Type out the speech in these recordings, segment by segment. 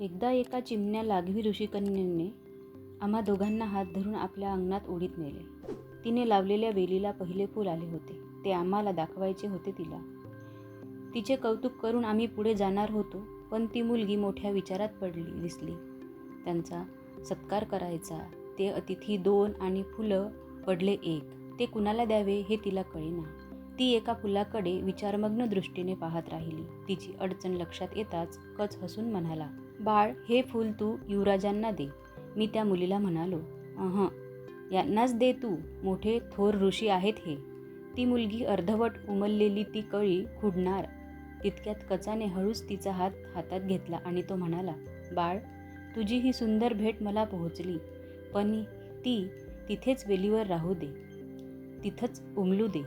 एकदा एका चिमण्या लाघवी ऋषिकन्येने आम्हा दोघांना हात धरून आपल्या अंगणात ओढीत नेले. तिने लावलेल्या वेलीला पहिले फूल आले होते. ते आम्हाला दाखवायचे होते तिला. तिचे कौतुक करून आम्ही पुढे जाणार होतो पण ती मुलगी मोठ्या विचारात पडली दिसली. त्यांचा सत्कार करायचा. ते अतिथी दोन आणि फुलं पडले एक. ते कुणाला द्यावे हे तिला कळेना. ती एका फुलाकडे विचारमग्न दृष्टीने पाहत राहिली. तिची अडचण लक्षात येताच कच हसून म्हणाला बाळ हे फूल तू युवराजांना दे. मी त्या मुलीला म्हणालो अहं यांनाच दे तू. मोठे थोर ऋषी आहेत हे. ती मुलगी अर्धवट उमललेली ती कळी खुडणार. तितक्यात कचाने हळूच तिचा हात हातात घेतला आणि तो म्हणाला बाळ तुझी ही सुंदर भेट मला पोहोचली. पण ती तिथेच वेलीवर राहू दे. तिथंच उमलू दे.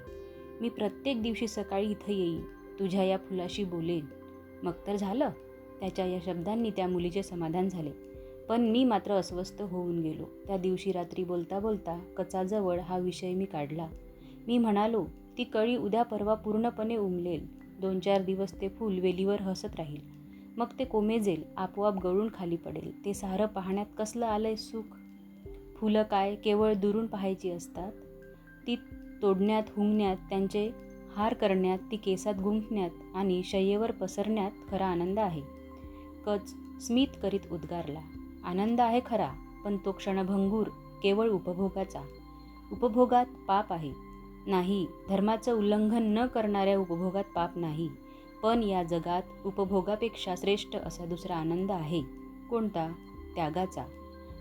मी प्रत्येक दिवशी सकाळी इथं येईन. तुझ्या या फुलाशी बोलेन. मग तर झालं. त्याच्या या शब्दांनी त्या मुलीचे समाधान झाले. पण मी मात्र अस्वस्थ होऊन गेलो. त्या दिवशी रात्री बोलता बोलता कचाजवळ हा विषय मी काढला. मी म्हणालो ती कळी उद्या परवा पूर्णपणे उमलेल. दोन चार दिवस ते फूल वेलीवर हसत राहील. मग ते कोमेजेल आपोआप गळून खाली पडेल. ते सारं पाहण्यात कसलं आलंय सुख? फुलं काय केवळ दुरून पाहायची असतात? ती तोडण्यात हुंगण्यात त्यांचे हार करण्यात ती केसात गुंफण्यात आणि शय्येवर पसरण्यात खरा आनंद आहे. कच स्मित करीत उद्गारला. आनंद आहे खरा पण तो क्षणभंगूर केवळ उपभोगाचा. उपभोगात पाप आहे. नाही धर्माचं उल्लंघन न करणाऱ्या उपभोगात पाप नाही पण या जगात उपभोगापेक्षा श्रेष्ठ असा दुसरा आनंद आहे. कोणता? त्यागाचा.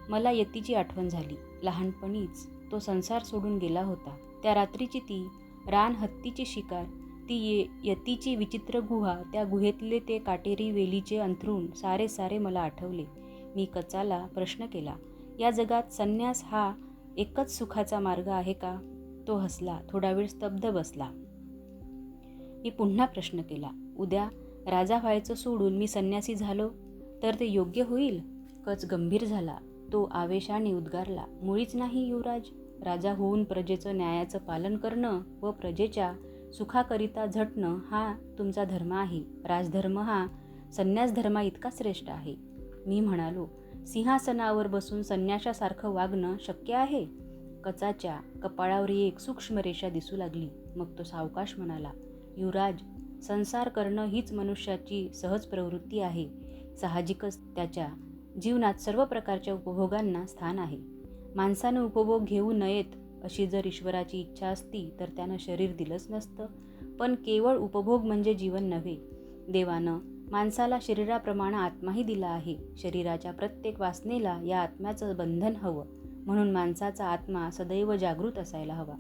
मला यतीची आठवण झाली. लहानपणीच तो संसार सोडून गेला होता. त्या रात्रीची ती रान हत्तीची शिकार ती ये यतीची विचित्र गुहा त्या गुहेतले ते काटेरी वेलीचे अंथरूण सारे सारे मला आठवले. मी कचाला प्रश्न केला या जगात संन्यास हा एकच सुखाचा मार्ग आहे का? तो हसला थोडा वेळ स्तब्ध बसला. मी पुन्हा प्रश्न केला उद्या राजा व्हायचं सोडून मी संन्यासी झालो? तर ते योग्य होईल? कच गंभीर झाला तो आवेशाने उद्गारला मुळीच नाही युवराज राजा होऊन प्रजेचं न्यायाचं पालन करणं व प्रजेच्या सुखाकरिता झटणं हा तुमचा धर्म आहे. राजधर्म हा संन्यास धर्मा इतका श्रेष्ठ आहे. मी म्हणालो सिंहासनावर बसून संन्याशासारखं वागणं शक्य आहे? कचाच्या कपाळावर एक सूक्ष्म रेषा दिसू लागली. मग तो सावकाश म्हणाला युवराज संसार करणं हीच मनुष्याची सहज प्रवृत्ती आहे. साहजिकच त्याच्या जीवनात सर्व प्रकारच्या उपभोगांना स्थान आहे. माणसानं उपभोग घेऊ नयेत अशी जर ईश्वराची इच्छा असती तर त्यानं शरीर दिलंच नसतं. पण केवळ उपभोग म्हणजे जीवन नव्हे. देवानं माणसाला शरीराप्रमाणे आत्माही दिला आहे. शरीराच्या प्रत्येक वासनेला या आत्म्याचं बंधन हवं. म्हणून माणसाचा आत्मा सदैव जागृत असायला हवा.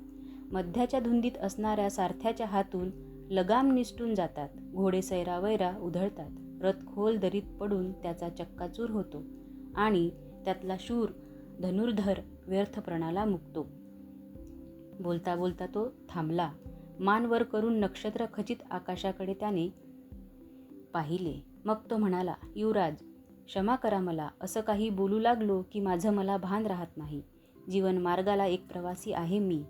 मध्याच्या धुंदीत असणाऱ्या सारथ्याच्या हातून लगाम निसटून जातात. घोडे सैरावैरा उधळतात. रथ खोल दरीत पडून त्याचा चक्काचूर होतो आणि त्यातला शूर धनुर्धर व्यर्थप्रणाला मुकतो. बोलता बोलता तो थांबला. मान वर करून नक्षत्र खचित आकाशाकडे त्याने पाहिले. मग तो म्हणाला युवराज क्षमा करा मला. असं काही बोलू लागलो की माझं मला भान राहत नाही. जीवन मार्गाला एक प्रवासी आहे मी.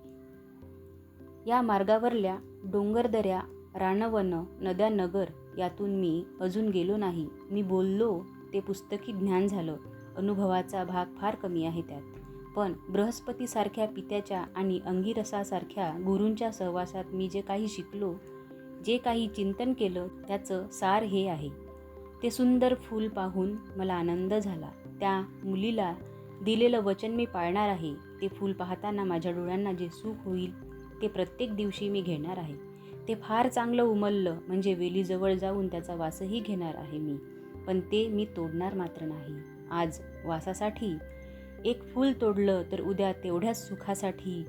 या मार्गावरल्या डोंगरदऱ्या रानवन नद्या नगर यातून मी अजून गेलो नाही. मी बोललो ते पुस्तकी ज्ञान झालं. अनुभवाचा भाग फार कमी आहे त्यात. पण बृहस्पतीसारख्या पित्याच्या आणि अंगिरसासारख्या गुरूंच्या सहवासात मी जे काही शिकलो जे काही चिंतन केलं त्याचं सार हे आहे. ते सुंदर फूल पाहून मला आनंद झाला. त्या मुलीला दिलेलं वचन मी पाळणार आहे. ते फूल पाहताना माझ्या डोळ्यांना जे सुख होईल ते प्रत्येक दिवशी मी घेणार आहे. ते फार चांगलं उमललं म्हणजे वेलीजवळ जाऊन त्याचा वासही घेणार आहे मी. पण ते मी तोडणार मात्र नाही. आज वासासाठी एक फूल तोडलं तर उद्या तेवढ्याच सुखासाठी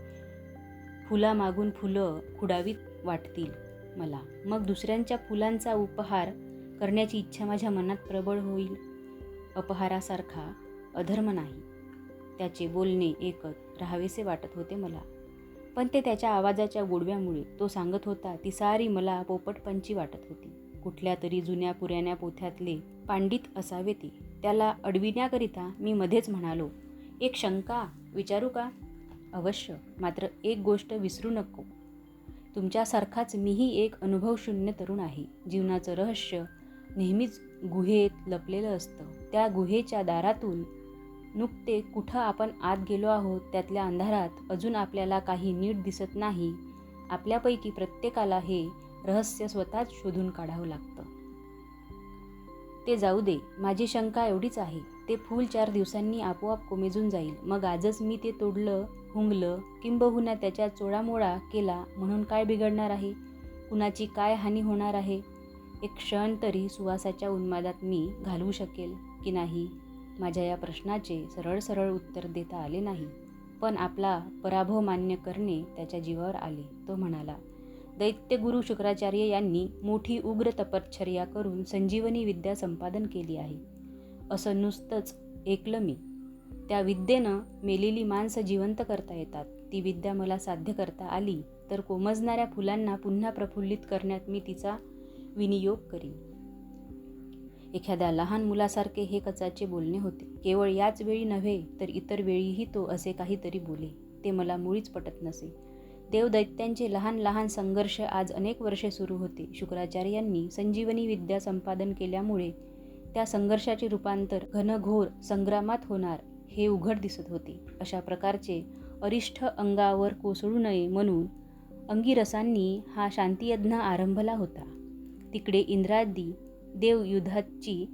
फुलामागून फुलं खुडावीत वाटतील मला. मग दुसऱ्यांच्या फुलांचा उपहार करण्याची इच्छा माझ्या मनात प्रबळ होईल. अपहारासारखा अधर्म नाही. त्याचे बोलणे एकत राहावेसे वाटत होते मला. पण ते त्याच्या आवाजाच्या गोडव्यामुळे तो सांगत होता ती सारी मला पोपटपंची वाटत होती. कुठल्या तरी जुन्या पुराण्या पोथ्यातले पांडित असावे ते. त्याला अडविण्याकरिता मी मध्येच म्हणालो एक शंका विचारू का? अवश्य. मात्र एक गोष्ट विसरू नको. तुमच्यासारखाच मीही एक अनुभवशून्य तरुण आहे. जीवनाचं रहस्य नेहमीच गुहेत लपलेलं असतं. त्या गुहेच्या दारातून नुकते कुठं आपण आत गेलो आहोत त्यातल्या अंधारात अजून आपल्याला काही नीट दिसत नाही आपल्यापैकी प्रत्येकाला हे रहस्य स्वतःच शोधून काढावं लागतं. ते जाऊ दे. माझी शंका एवढीच आहे. ते फूल चार दिवसांनी आपोआप कोमेजून जाईल. मग आजच मी ते तोडलं हुंगलं किंबहुना त्याच्या चोळामोळा केला म्हणून काय बिघडणार आहे? कुणाची काय हानी होणार आहे? एक क्षण तरी सुवासाच्या उन्मादात मी घालवू शकेल की नाही? माझ्या या प्रश्नाचे सरळ सरळ उत्तर देता आले नाही. पण आपला पराभव मान्य करणे त्याच्या जीवावर आले तो म्हणाला दैत्यगुरु शुक्राचार्य यांनी मोठी उग्र तपश्चर्या करून संजीवनी विद्या संपादन केली आहे. असं नुसतंच ऐकलं मी. त्या विद्येनं मेलेली माणसं जिवंत करता येतात. ती विद्या मला साध्य करता आली तर कोमजणाऱ्या फुलांना पुन्हा प्रफुल्लित करण्यात मी तिचा विनियोग करीन. एखाद्या लहान मुलासारखे हे कचाचे बोलणे होते. केवळ याच वेळी नव्हे तर इतर वेळीही तो असे काहीतरी बोले. ते मला मुळीच पटत नसे. देवदैत्यांचे लहान लहान संघर्ष आज अनेक वर्षे सुरू होते. शुक्राचार्यांनी संजीवनी विद्या संपादन केल्यामुळे त्या संघर्षाचे रूपांतर घनघोर संग्रामात होणार हे उघड दिसत होते. अशा प्रकारचे अरिष्ठ अंगावर कोसळू नये म्हणून अंगिरसांनी हा शांतियज्ञ आरंभला होता. तिकडे इंद्रादी देवयुद्धाची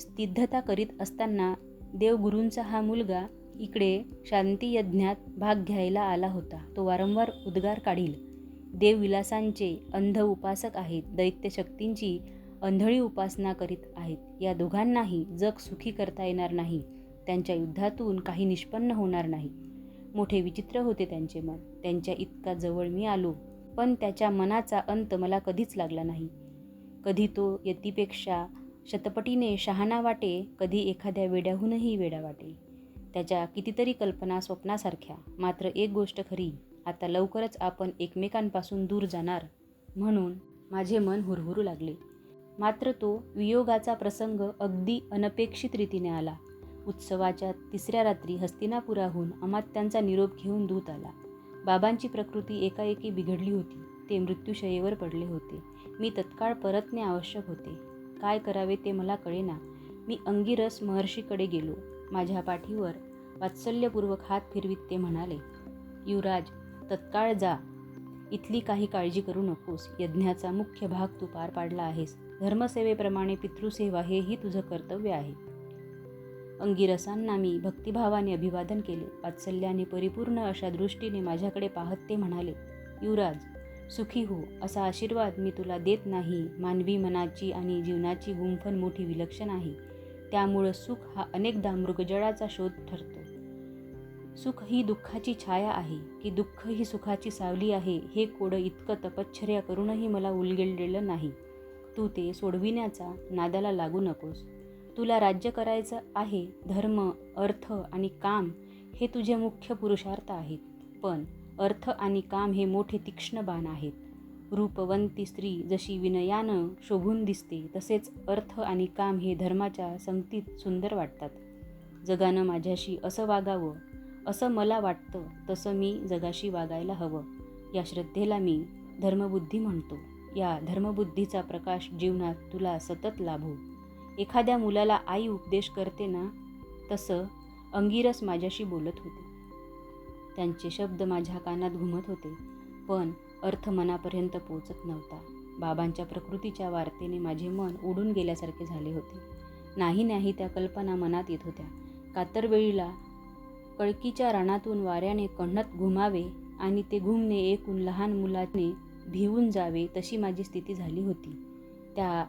स्तिद्धता करीत असताना देवगुरूंचा हा मुलगा इकडे शांतियज्ञात भाग घ्यायला आला होता. तो वारंवार उद्गार काढील. देवविलासांचे अंध उपासक आहेत. दैत्यशक्तींची अंधळी उपासना करीत आहेत. या दोघांनाही जग सुखी करता येणार नाही. त्यांच्या युद्धातून काही निष्पन्न होणार नाही. मोठे विचित्र होते त्यांचे मन. त्यांच्या इतका जवळ मी आलो पण त्याच्या मनाचा अंत मला कधीच लागला नाही. कधी तो यतीपेक्षा शतपटीने शहाणा वाटे कधी एखाद्या वेड्याहूनही वेडा वाटे. त्याच्या कितीतरी कल्पना स्वप्नासारख्या. मात्र एक गोष्ट खरी आता लवकरच आपण एकमेकांपासून दूर जाणार. म्हणून माझे मन हुरहुरू लागले. मात्र तो वियोगाचा प्रसंग अगदी अनपेक्षित रीतीने आला. उत्सवाच्या तिसऱ्या रात्री हस्तिनापुराहून अमात्यांचा निरोप घेऊन दूत आला. बाबांची प्रकृती एकाएकी बिघडली होती. ते मृत्यूशयेवर पडले होते. मी तत्काळ परतणे आवश्यक होते. काय करावे ते मला कळेना. मी अंगिरस महर्षीकडे गेलो. माझ्या पाठीवर वात्सल्यपूर्वक हात फिरवीत ते म्हणाले युवराज तत्काळ जा. इथली काही काळजी करू नकोस. यज्ञाचा मुख्य भाग तू पार पाडला आहेस. धर्मसेवेप्रमाणे पितृसेवा हेही तुझं कर्तव्य आहे. अंगिरसांना मी भक्तिभावाने अभिवादन केले. वात्सल्याने परिपूर्ण अशा दृष्टीने माझ्याकडे पाहत ते म्हणाले युवराज सुखी हो. असा आशीर्वाद मी तुला देत नाही. मानवी मनाची आणि जीवनाची गुंफण मोठी विलक्षण आहे. त्यामुळं सुख हा अनेकदा मृगजळाचा शोध ठरतो. सुख ही दुःखाची छाया आहे. की दुःख ही सुखाची सावली आहे हे कोडं इतकं तपश्चर्या करूनही मला उलगडलेलं नाही. तू ते सोडविण्याचा नादाला लागू नकोस. तुला राज्य करायचं आहे धर्म अर्थ आणि काम हे तुझे मुख्य पुरुषार्थ आहेत. पण अर्थ आणि काम हे मोठे तीक्ष्ण बाण आहेत. रूपवंती स्त्री जशी विनयानं शोभून दिसते तसेच अर्थ आणि काम हे धर्माच्या संगतीत सुंदर वाटतात. जगानं माझ्याशी असं वागावं असं मला वाटतं तसं मी जगाशी वागायला हवं. या श्रद्धेला मी धर्मबुद्धी म्हणतो. या धर्मबुद्धीचा प्रकाश जीवनात तुला सतत लाभो. एखाद्या मुलाला आई उपदेश करते ना तसं अंगिरस माझ्याशी बोलत होते. त्यांचे शब्द माझ्या कानात घुमत होते पण अर्थ मनापर्यंत पोचत नव्हता. बाबांच्या प्रकृतीच्या वार्तेने माझे मन उडून गेल्यासारखे झाले होते. नाही नाही त्या कल्पना मनात येत होत्या. कातरवेळीला कळकीच्या रानातून वाऱ्याने कण्हत घुमावे आणि ते घुमणे एकूण लहान मुलाने भिवून जावे तशी माझी स्थिती झाली होती. त्या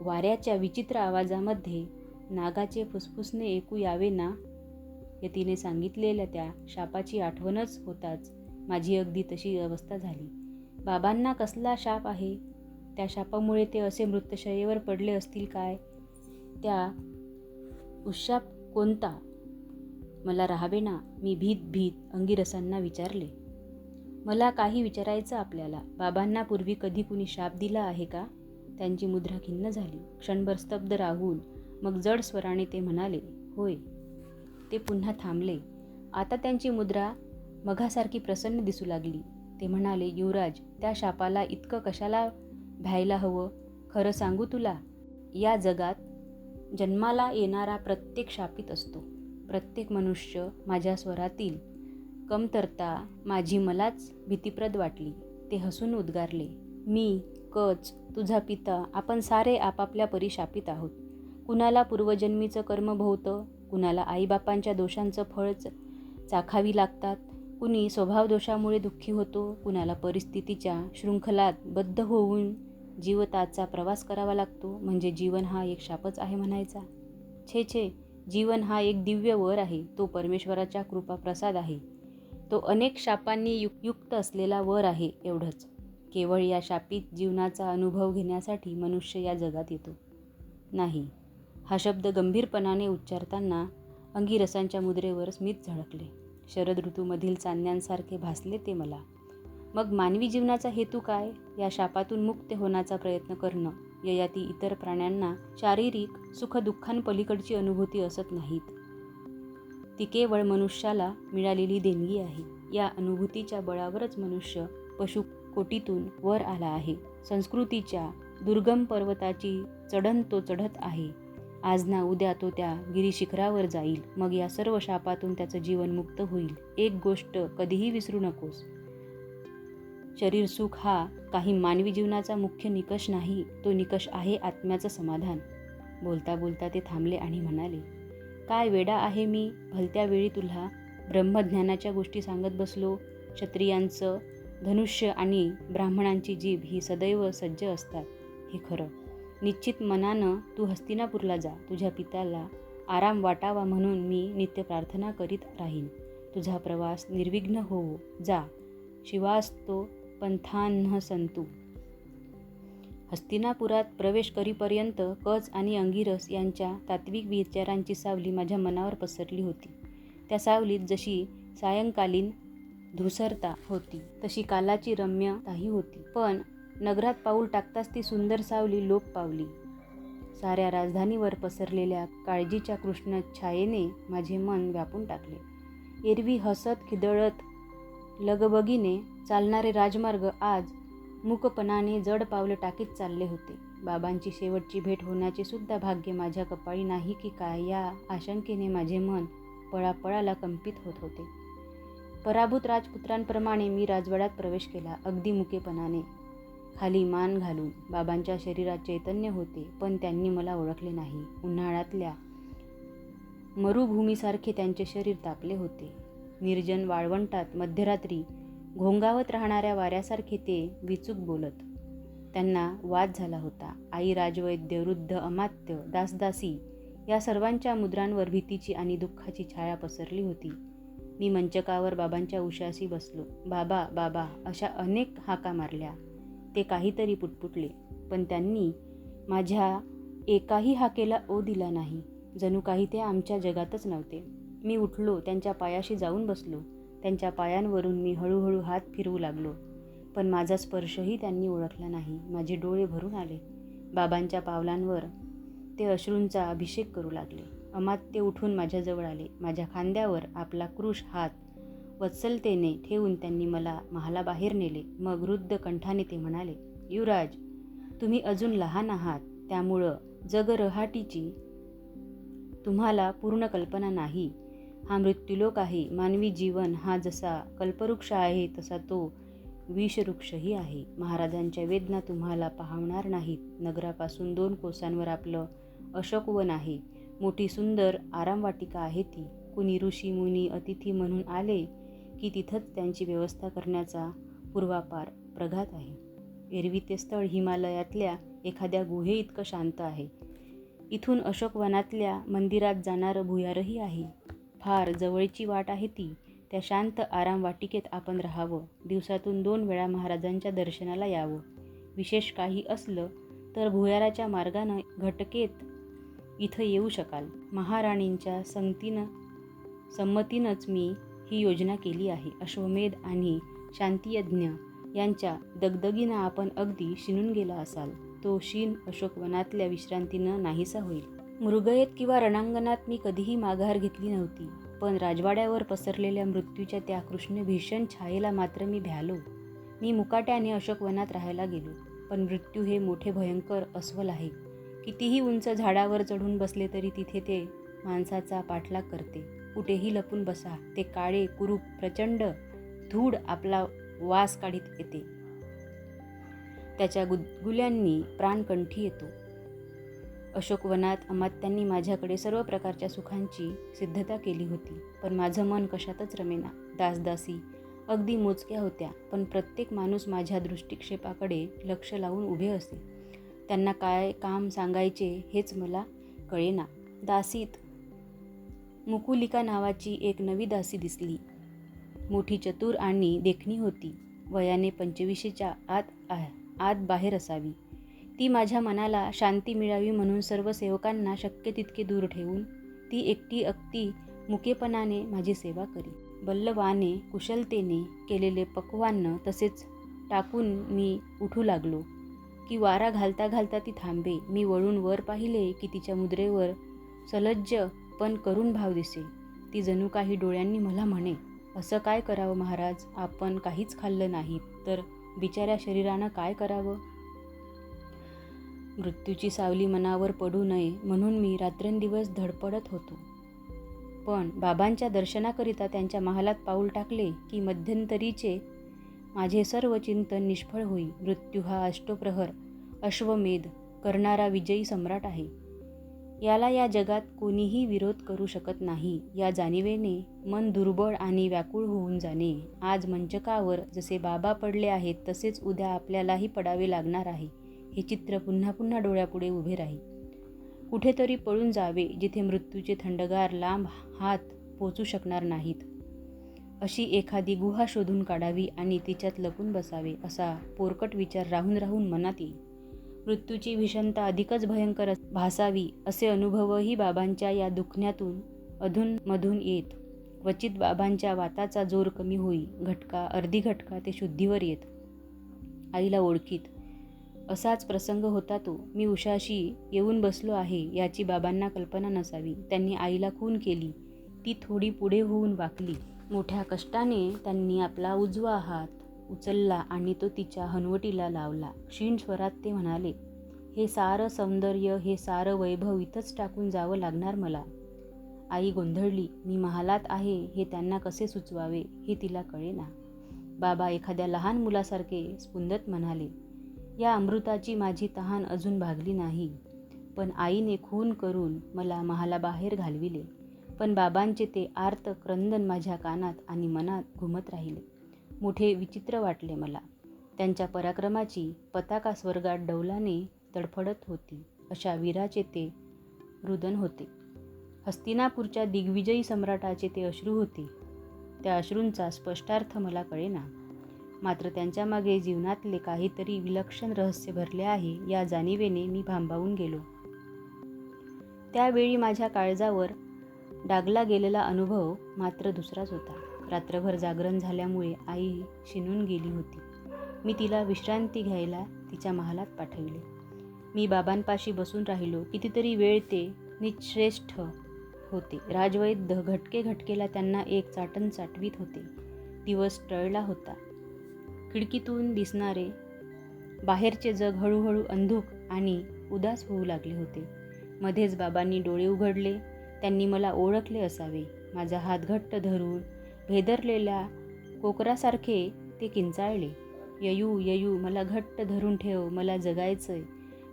वाऱ्याच्या विचित्र आवाजामध्ये नागाचे फुसफुसणे ऐकू यावे ना? यतीने सांगितलेल्या त्या शापाची आठवणच होताच माझी अगदी तशी अवस्था झाली. बाबांना कसला शाप आहे? त्या शापामुळे ते असे मृतशयेवर पडले असतील काय? त्या उशाप कोणता? मला राहावे ना मी भीत भीत अंगिरसांना विचारले. मला काही विचारायचं आपल्याला. बाबांना पूर्वी कधी कुणी शाप दिला आहे का? त्यांची मुद्रा खिन्न झाली. क्षणभर स्तब्ध राहून मग जड स्वराने ते म्हणाले होय. ते पुन्हा थांबले. आता त्यांची मुद्रा मघासारखी प्रसन्न दिसू लागली. ते म्हणाले युवराज त्या शापाला इतकं कशाला भ्यायला हवं? खरं सांगू तुला या जगात जन्माला येणारा प्रत्येक शापित असतो. प्रत्येक मनुष्य माझ्या स्वरातील कमतरता माझी मलाच भीतीप्रद वाटली. ते हसून उद्गारले मी कच तुझा पिता आपण सारे आपापल्या परिशापित आहोत. कुणाला पूर्वजन्मीचं कर्म भोवतं कुणाला आईबापांच्या दोषांचं फळच चाखावी लागतात कुणी स्वभावदोषामुळे दुःखी होतो कुणाला परिस्थितीच्या शृंखलात बद्ध होऊन जीवताचा प्रवास करावा लागतो म्हणजे जीवन हा एक शापच आहे म्हणायचा. छे छे जीवन हा एक दिव्य वर आहे तो परमेश्वराच्या कृपा प्रसाद आहे. तो अनेक शापांनी युक युक्त असलेला वर आहे एवढंच. केवळ या शापित जीवनाचा अनुभव घेण्यासाठी मनुष्य या जगात येतो. नाही हा शब्द गंभीरपणाने उच्चारताना अंगिरसांच्या मुद्रेवर स्मित झळकले. शरद ऋतूमधील चांदण्यांसारखे भासले ते मला. मग मानवी जीवनाचा हेतू काय? या शापातून मुक्त होण्याचा प्रयत्न करणं ययाती इतर प्राण्यांना शारीरिक सुखदुःखांपलीकडची अनुभूती असत नाहीत. ती केवळ मनुष्याला मिळालेली देणगी आहे. या अनुभूतीच्या बळावरच मनुष्य पशु कोटीतून वर आला आहे. संस्कृतीच्या दुर्गम पर्वताची चढण तो चढत आहे. आज ना उद्या तो त्या गिरीशिखरावर जाईल. मग या सर्व शापातून त्याचं जीवन मुक्त होईल. एक गोष्ट कधीही विसरू नकोस. शरीर सुख हा काही मानवी जीवनाचा मुख्य निकष नाही. तो निकष आहे आत्म्याचं समाधान. बोलता बोलता ते थांबले आणि म्हणाले काय वेडा आहे मी? भलत्या वेळी तुला ब्रह्मज्ञानाच्या गोष्टी सांगत बसलो. क्षत्रियांचं धनुष्य आणि ब्राह्मणांची जीभ ही सदैव सज्ज असतात. हे खरं. निश्चित मनानं तू हस्तिनापूरला जा. तुझ्या पित्याला आराम वाटावा म्हणून मी नित्य प्रार्थना करीत राहीन. तुझा प्रवास निर्विघ्न होवो. जा. शिवास्तो पंथान्न संतू हस्तिनापुरात प्रवेश करीपर्यंत कच आणि अंगिरस यांच्या तात्विक विचारांची सावली माझ्या मनावर पसरली होती. त्या सावलीत जशी सायंकालीन धुसरता होती तशी कालाची रम्यताही होती. पण नगरात पाऊल टाकताच ती सुंदर सावली लोप पावली. साऱ्या राजधानीवर पसरलेल्या काळजीच्या कृष्ण छायेने माझे मन व्यापून टाकले. एरवी हसत खिदळत लगबगीने चालणारे राजमार्ग आज मूकपणाने जड पावलं टाकीत चालले होते. बाबांची शेवटची भेट होण्याचे सुद्धा भाग्य माझ्या कपाळी नाही की काय या आशंकेने माझे मन पळापळाला कंपित होत होते. पराभूत राजपुत्रांप्रमाणे मी राजवाड्यात प्रवेश केला अगदी मुकेपणाने. खाली मान घालून बाबांच्या शरीरात चैतन्य होते पण त्यांनी मला ओळखले नाही. उन्हाळ्यातल्या मरुभूमीसारखे त्यांचे शरीर तापले होते. निर्जन वाळवंटात मध्यरात्री घोंगावत राहणाऱ्या वाऱ्यासारखे ते विचूक बोलत. त्यांना वाद झाला होता. आई राजवैद्य वृद्ध अमात्य दासदासी या सर्वांच्या मुद्रांवर भीतीची आणि दुःखाची छाया पसरली होती. मी मंचकावर बाबांच्या उशाशी बसलो. बाबा बाबा अशा अनेक हाका मारल्या. ते काहीतरी पुटपुटले. पण त्यांनी माझ्या एकाही हाकेला ओ दिला नाही. जणू काही ते आमच्या जगातच नव्हते. मी उठलो त्यांच्या पायाशी जाऊन बसलो. त्यांच्या पायांवरून मी हळूहळू हात फिरवू लागलो. पण माझा स्पर्शही त्यांनी ओळखला नाही. माझे डोळे भरून आले. बाबांच्या पावलांवर ते अश्रूंचा अभिषेक करू लागले. अमात्य उठून माझ्याजवळ आले. माझ्या खांद्यावर आपला क्रूश हात वत्सलतेने ठेवून त्यांनी मला महालाबाहेर नेले. मग वृद्ध कंठाने ते म्हणाले युवराज तुम्ही अजून लहान आहात. त्यामुळं जगरहाटीची तुम्हाला पूर्ण कल्पना नाही. हा मृत्यूलोक आहे. मानवी जीवन हा जसा कल्पवृक्ष आहे तसा तो विषवृक्षही आहे. महाराजांच्या वेदना तुम्हाला पाहणार नाहीत. नगरापासून दोन कोसांवर आपलं अशोकवन आहे. मोठी सुंदर आरामवाटिका आहे ती. कुणी ऋषी मुनी अतिथी म्हणून आले की तिथंच त्यांची व्यवस्था करण्याचा पूर्वापार प्रघात आहे. एरवी ते स्थळ हिमालयातल्या एखाद्या गुहे इतकं शांत आहे. इथून अशोकवनातल्या मंदिरात जाणारं भुयारही आहे. फार जवळची वाट आहे ती. त्या शांत आराम वाटिकेत आपण राहावं. दिवसातून दोन वेळा महाराजांच्या दर्शनाला यावं. विशेष काही असलं तर भुयाराच्या मार्गानं घटकेत इथं येऊ शकाल. महाराणींच्या संगतीनं संमतीनंच मी ही योजना केली आहे. अश्वमेध आणि शांतियज्ञ यांच्या दगदगीनं आपण अगदी शिनून गेला असाल. तो शीन अशोकवनातल्या विश्रांतीनं नाहीसा होईल. मृगयेत किंवा रणांगणात मी कधीही माघार घेतली नव्हती. पण राजवाड्यावर पसरलेल्या मृत्यूच्या त्या कृष्ण भीषण छायेला मात्र मी भ्यालो. मी मुकाट्याने अशोकवनात राहायला गेलो. पण मृत्यू हे मोठे भयंकर अस्वल आहे. कितीही उंच झाडावर चढून बसले तरी तिथे ते माणसाचा पाठलाग करते. कुठेही लपून बसा ते काळे कुरूप प्रचंड धूड आपला वास काढीत येते. त्याच्या गुदगुल्यांनी प्राणकंठी येतो. अशोकवनात अमात्यांनी माझ्याकडे सर्व प्रकारच्या सुखांची सिद्धता केली होती. पण माझं मन कशातच रमेना दासदासी अगदी मोजक्या होत्या. पण प्रत्येक माणूस माझ्या दृष्टिक्षेपाकडे लक्ष लावून उभे असे. त्यांना काय काम सांगायचे हेच मला कळेना. दासीत मुकुलिका नावाची एक नवी दासी दिसली. मोठी चतुर आणि देखणी होती. वयाने पंचवीसेच्या आत आत बाहेर असावी. ती माझ्या मनाला शांती मिळावी म्हणून सर्व सेवकांना शक्य तितके दूर ठेवून ती एकटी अगदी मुकेपणाने माझी सेवा करी. बल्लवाने कुशलतेने केलेले पक्वान्न तसेच टाकून मी उठू लागलो की वारा घालता घालता ती थांबे. मी वळून वर पाहिले की तिच्या मुद्रेवर सलज्ज पण करून भाव दिसे. ती जणू काही डोळ्यांनी मला म्हणे असं काय करावं महाराज? आपण काहीच खाल्लं नाही. तर बिचाऱ्या शरीरानं काय करावं? मृत्यूची सावली मनावर पडू नये म्हणून मी रात्रंदिवस धडपडत होतो. पण बाबांच्या दर्शनाकरिता त्यांच्या महालात पाऊल टाकले की मध्यंतरीचे माझे सर्व चिंतन निष्फळ होई. मृत्यू हा अष्टप्रहर अश्वमेध करणारा विजयी सम्राट आहे. याला या जगात कोणीही विरोध करू शकत नाही. या जाणीवेने मन दुर्बळ आणि व्याकुळ होऊन जाणे. आज मंचकावर जसे बाबा पडले आहेत तसेच उद्या आपल्यालाही पडावे लागणार आहे. हे चित्र पुन्हा पुन्हा डोळ्यापुढे उभे राहील. कुठेतरी पळून जावे जिथे मृत्यूचे थंडगार लांब हात पोचू शकणार नाहीत. अशी एखादी गुहा शोधून काढावी आणि तिच्यात लपून बसावे असा पोरकट विचार राहून राहून मनात येईल. मृत्यूची भीषणता अधिकच भयंकर भासावी असे अनुभवही बाबांच्या या दुखण्यातून अधूनमधून येत. क्वचित बाबांच्या वाताचा जोर कमी होई घटका अर्धी घटका ते शुद्धीवर येत. आईला ओळखीत. असाच प्रसंग होता तो. मी उषाशी येऊन बसलो आहे याची बाबांना कल्पना नसावी. त्यांनी आईला खून केली. ती थोडी पुढे होऊन वाकली. मोठ्या कष्टाने त्यांनी आपला उजवा हात उचलला आणि तो तिच्या हनवटीला लावला. क्षीण स्वरात ते म्हणाले हे सारं सौंदर्य हे सारं वैभव इथंच टाकून जावं लागणार मला. आई गोंधळली मी महालात आहे हे त्यांना कसे सुचवावे हे तिला कळेना. बाबा एखाद्या लहान मुलासारखे स्पुंदत म्हणाले या अमृताची माझी तहान अजून भागली नाही. पण आईने खून करून मला महालाबाहेर घालविले. पण बाबांचे ते आर्त क्रंदन माझ्या कानात आणि मनात घुमत राहिले. मोठे विचित्र वाटले मला. त्यांच्या पराक्रमाची पताका स्वर्गात डौलाने तडफडत होती. अशा वीराचे ते रुदन होते. हस्तिनापूरच्या दिग्विजयी सम्राटाचे ते अश्रू होते. त्या अश्रूंचा स्पष्टार्थ मला कळेना. मात्र त्यांच्या मागे जीवनातले काहीतरी विलक्षण रहस्य भरले आहे या जाणीवेने मी भांबावून गेलो. त्यावेळी माझ्या काळजावर डागला गेलेला अनुभव मात्र दुसराच होता. रात्रभर जागरण झाल्यामुळे आई शिनून गेली होती. मी तिला विश्रांती घ्यायला तिच्या महालात पाठविले. मी बाबांपाशी बसून राहिलो. कितीतरी वेळ ते निश्रेष्ठ होते. राजवैद्य घटके घटकेला त्यांना एक चाटण चाटवीत होते. दिवस टळला होता. खिडकीतून दिसणारे बाहेरचे जग हळूहळू अंधुक आणि उदास होऊ लागले होते. मध्येच बाबांनी डोळे उघडले. त्यांनी मला ओळखले असावे. माझा हात घट्ट धरून भेदरलेल्या कोकरासारखे ते किंचाळले. ययू ययू मला घट्ट धरून ठेव. मला जगायचंय.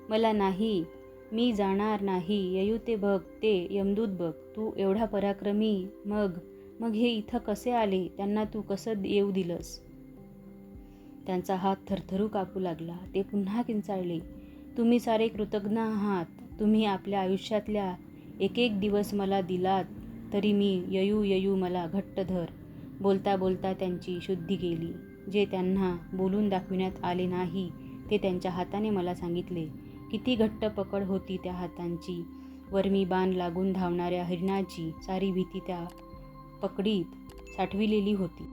मला नाही. मी जाणार नाही. ययू ते बघ. ते यमदूत बघ. तू एवढा पराक्रमी. मग मग हे इथं कसे आले? त्यांना तू कसं येऊ दिलंस? त्यांचा हात थरथरू कापू लागला. ते पुन्हा किंचाळले. तुम्ही सारे कृतज्ञ आहात. तुम्ही आपल्या आयुष्यातल्या एक एक दिवस मला दिलात तरी मी ययू ययू मला घट्ट धर. बोलता बोलता त्यांची शुद्धी गेली. जे त्यांना बोलून दाखविण्यात आले नाही ते त्यांच्या हाताने मला सांगितले किती घट्ट पकड होती त्या हातांची. वर मी बाण लागून धावणाऱ्या हरिणाची सारी भीती त्या पकडीत साठविलेली होती.